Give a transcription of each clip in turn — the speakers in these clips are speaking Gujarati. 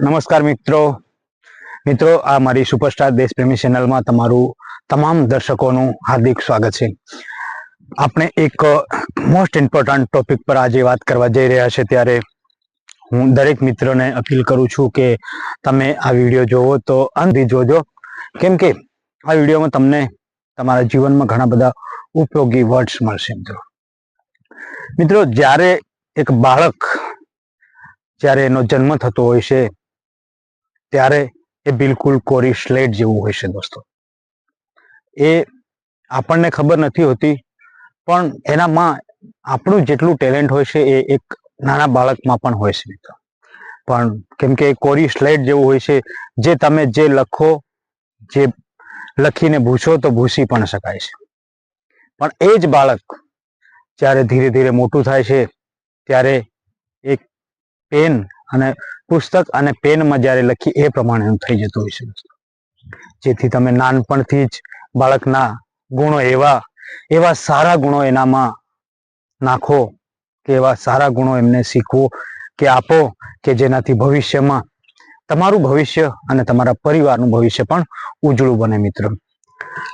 નમસ્કાર મિત્રો. મિત્રો, આ મારી સુપરસ્ટાર દેશપ્રેમી ચેનલમાં તમારું તમામ દર્શકોનું હાર્દિક સ્વાગત છે. આપણે એક મોસ્ટ ઇમ્પોર્ટન્ટ ટોપિક પર આજે વાત કરવા જઈ રહ્યા છે ત્યારે હું દરેક મિત્રોને અપીલ કરું છું કે તમે આ વીડિયો જોવો તો અંતથી જોજો. કેમ કે આ વિડીયોમાં તમને તમારા જીવનમાં ઘણા બધા ઉપયોગી વર્ડ્સ મળશે મિત્રો. મિત્રો, જ્યારે એક બાળક જ્યારે એનો જન્મ થતો હોય છે ત્યારે એ બિલકુલ કોરી સ્લેટ જેવું હોય છે દોસ્તો. એ આપણને ખબર નથી હોતી, પણ એનામાં આપણું જેટલું ટેલેન્ટ હોય છે એ એક નાના બાળકમાં પણ હોય છે મિત્રો. પણ કેમ કે કોરી સ્લેટ જેવું હોય છે, જે તમે જે લખો, જે લખીને ભૂસો તો ભૂસી પણ શકાય છે. પણ એ જ બાળક જ્યારે ધીરે ધીરે મોટું થાય છે, ત્યારે એક પેન અને પુસ્તક અને પેનમાં જ્યારે લખી, એ પ્રમાણેનું થઈ જતું હોય છે જેથી તમે નાનપણથી જ બાળકના ગુણો એવા એવા સારા ગુણો એનામાં નાખો કે એવા સારા ગુણો એમને શીખવો કે આપો કે જેનાથી ભવિષ્યમાં તમારું ભવિષ્ય અને તમારા પરિવારનું ભવિષ્ય પણ ઉજળું બને મિત્રો.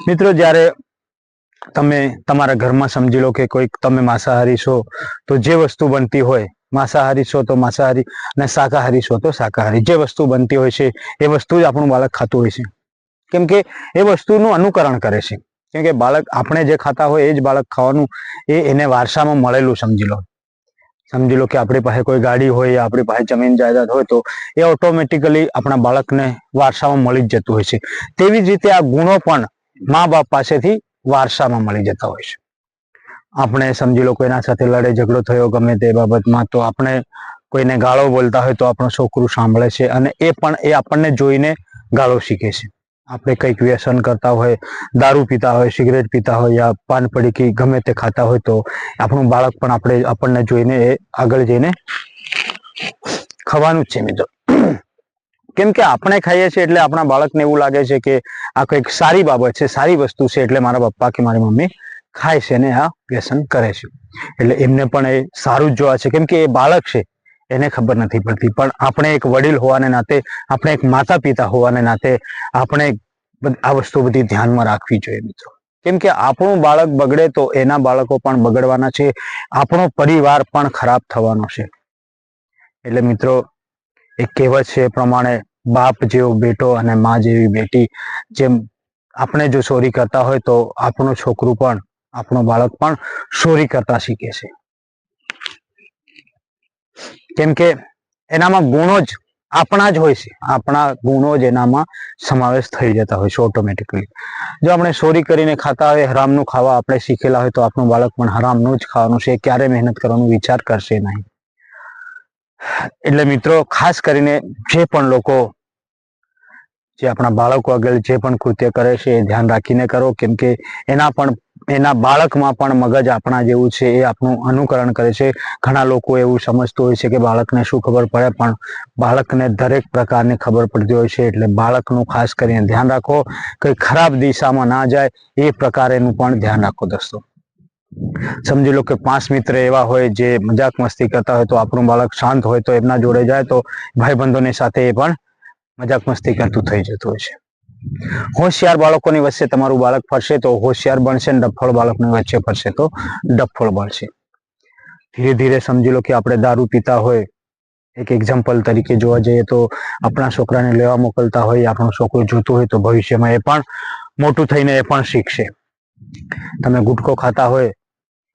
મિત્રો, જ્યારે તમે તમારા ઘરમાં સમજી લો કે કોઈક તમે માંસાહારી છો, તો જે વસ્તુ બનતી હોય માંસાહારી છો તો માંસાહારી અને શાકાહારી છો તો શાકાહારી. જે વસ્તુ બનતી હોય છે, એ વસ્તુ જ આપણું બાળક ખાતું હોય છે. કેમ કે એ વસ્તુનું અનુકરણ કરે છે. કેમ કે બાળક આપણે જે ખાતા હોય, એ જ બાળક ખાવાનું, એ એને વારસામાં મળેલું સમજી લો. સમજી લો કે આપણી પાસે કોઈ ગાડી હોય, આપણી પાસે જમીન જાયદાદ હોય તો એ ઓટોમેટિકલી આપણા બાળકને વારસામાં મળી જ જતું હોય છે. તેવી જ રીતે આ ગુણો પણ મા બાપ પાસેથી વારસામાં મળી જતા હોય છે. આપણે સમજી લો કોઈના સાથે લડે, ઝઘડો થયો, ગમે તે બાબતમાં, તો આપણે કોઈને ગાળો બોલતા હોય તો આપણું છોકરું સાંભળે છે અને એ પણ, એ આપણને જોઈને ગાળો શીખે છે. આપણે કંઈક વ્યસન કરતા હોય, દારૂ પીતા હોય, સિગરેટ પીતા હોય યા પાન પડીકી ગમે તે ખાતા હોય તો આપણું બાળક પણ આપણે, આપણને જોઈને એ આગળ જઈને ખવાનું જ છે મિત્રો. કેમ કે આપણે ખાઈએ છીએ એટલે આપણા બાળકને એવું લાગે છે કે આ કંઈક સારી બાબત છે, સારી વસ્તુ છે એટલે મારા પપ્પા કે મારી મમ્મી ખાય છે અને આ વ્યસન કરે છે. એટલે એમને પણ એ સારું જ જોવા છે. કેમ કે એ બાળક છે, એને ખબર નથી પડતી. પણ આપણે એક વડીલ હોવાને નાતે, આપણે એક માતા પિતા હોવાને નાતે આપણે આ વસ્તુ બધી ધ્યાનમાં રાખવી જોઈએ મિત્રો. કેમ કે આપણું બાળક બગડે તો એના બાળકો પણ બગડવાના છે. આપણો પરિવાર પણ ખરાબ થવાનો છે. એટલે મિત્રો, એક કહેવત છે એ પ્રમાણે બાપ જેવો બેટો અને મા જેવી બેટી, જેમ આપણે જો ચોરી કરતા હોય તો આપણું છોકરું પણ આપણું બાળક પણ ચોરી કરતા શીખે છે. કેમ કે એનામાં ગુણો જ આપણા જ હોય છે. આપણા ગુણો જ એનામાં સમાવેશ થઈ જતા હોય છે ઓટોમેટિકલી જો આપણે ચોરી કરીને ખાતા હોય, હરામનું ખાવા આપણે શીખેલા હોય, તો આપણું બાળક પણ હરામનું જ ખાવાનું છે. ક્યારે મહેનત કરવાનો વિચાર કરશે નહીં. એટલે મિત્રો, ખાસ કરીને જે પણ લોકો, જે આપણા બાળકો આગળ જે પણ કૃત્ય કરે છે, એ ધ્યાન રાખીને કરો. કેમ કે એના પણ એના બાળકમાં પણ મગજ આપણા જેવું છે એ આપણું અનુકરણ કરે છે. ઘણા લોકો એવું સમજતું હોય છે કે બાળકને શું ખબર પડે, પણ બાળકને દરેક પ્રકારની ખબર પડતી હોય છે. એટલે બાળકનું ખાસ કરીને ધ્યાન રાખો, કંઈ ખરાબ દિશામાં ના જાય એ પ્રકારેનું પણ ધ્યાન રાખો દોસ્તો. સમજી લો કે પાંચ મિત્ર એવા હોય જે મજાક મસ્તી કરતા હોય તો આપણું બાળક શાંત હોય તો એમના જોડે જાય તો ભાઈબંધોની સાથે એ પણ મજાક મસ્તી કરતું થઈ જતું હોય છે. હોશિયાર બાળકોની વચ્ચે તમારું બાળક ફરશે તો હોશિયાર બનશે ને ડફળ બાળકની વચ્ચે ફરશે તો ડફળ બનશે. ધીરે ધીરે સમજી લો કે આપણે દારૂ પીતા હોય, એક એક્ઝામ્પલ તરીકે જોવા જઈએ તો આપણા છોકરાને લેવા મોકલતા હોય, આપણું છોકરો જોતો હોય તો ભવિષ્યમાં એ પણ મોટું થઈને એ પણ શીખશે. તમે ગુટકો ખાતા હોય,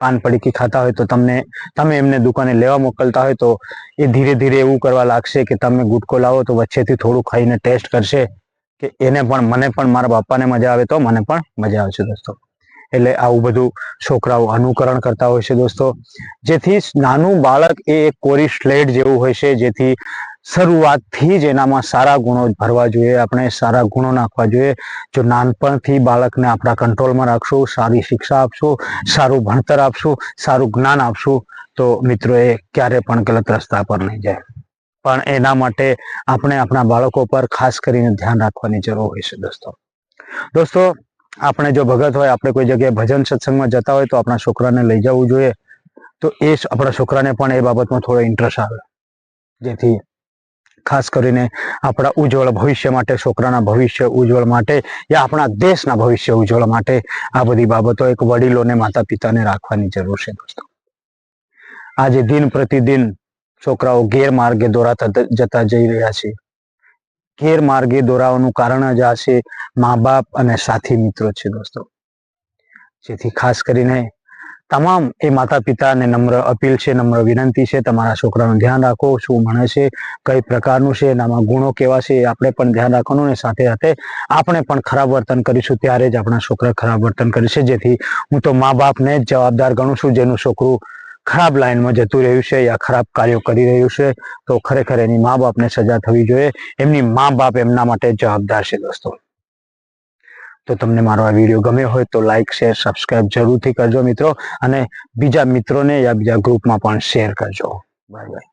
પાન પડીકી ખાતા હોય તો તમને, તમે એમને દુકાને લેવા મોકલતા હોય તો એ ધીરે ધીરે એવું કરવા લાગશે કે તમે ગુટકો લાવો તો વચ્ચેથી થોડું ખાઈને ટેસ્ટ કરશે કે એને પણ મને પણ મારા બાપાને મજા આવે તો મને પણ મજા આવશે દોસ્તો. એટલે આવું બધું છોકરાઓ અનુકરણ કરતા હોય છે દોસ્તો. જેથી નાનું બાળક એ એક કોરી સ્લેટ જેવું હોય છે, જેથી શરૂઆતથી જ એનામાં સારા ગુણો ભરવા જોઈએ, આપણે સારા ગુણો નાખવા જોઈએ. જો નાનપણથી બાળકને આપણા કંટ્રોલમાં રાખશું, સારી શિક્ષા આપશું, સારું ભણતર આપશું, સારું જ્ઞાન આપશું, તો મિત્રો એ ક્યારે પણ ગલત રસ્તા પર નહીં જાય. પણ એના માટે આપણે આપણા બાળકો પર ખાસ કરીને ધ્યાન રાખવાની જરૂર હોય છે દોસ્તો. દોસ્તો, આપણે જો ભગત હોય, આપણે કોઈ જગ્યાએ ભજન સત્સંગમાં જતા હોય તો આપણા છોકરાને લઈ જવું જોઈએ. તો એ આપણા છોકરાને પણ એ બાબતમાં થોડો ઇન્ટરેસ્ટ આવે. જેથી ખાસ કરીને આપણા ઉજ્જવળ ભવિષ્ય માટે, છોકરાના ભવિષ્ય ઉજ્જવળ માટે યા આપણા દેશના ભવિષ્ય ઉજ્જવળ માટે આ બધી બાબતો એક વડીલોને માતા પિતાને રાખવાની જરૂર છે દોસ્તો. આજે દિન પ્રતિદિન છોકરાઓ ગેરમાર્ગે દોરાતા જતા જઈ રહ્યા છે. ગેરમાર્ગે દોરાવાનું કારણ જ આ છે મા બાપ અને સાથી મિત્રો છે દોસ્તો. જેથી ખાસ કરીને તમામ એ માતા પિતાને નમ્ર અપીલ છે, નમ્ર વિનંતી છે, તમારા છોકરાનું ધ્યાન રાખો, શું ભણે છે, કઈ પ્રકારનું છે એનામાં ગુણો કેવા છે આપણે પણ ધ્યાન રાખવાનું ને સાથે સાથે આપણે પણ ખરાબ વર્તન કરીશું ત્યારે જ આપણા છોકરા ખરાબ વર્તન કરશે જેથી હું તો મા બાપને જ જવાબદાર ગણું છું, જેનું છોકરું ખરાબ લાઈનમાં જતું રહ્યું છે યા ખરાબ કાર્યો કરી રહ્યું છે, તો ખરેખર એની મા બાપને સજા થવી જોઈએ. એમની મા બાપ એમના માટે જવાબદાર છે દોસ્તો. તો તમને મારો આ વીડિયો ગમ્યો હોય તો લાઈક, શેર, સબસ્ક્રાઇબ જરૂરથી કરજો મિત્રો. અને બીજા મિત્રોને યા બીજા ગ્રુપમાં પણ શેર કરજો. Bye bye.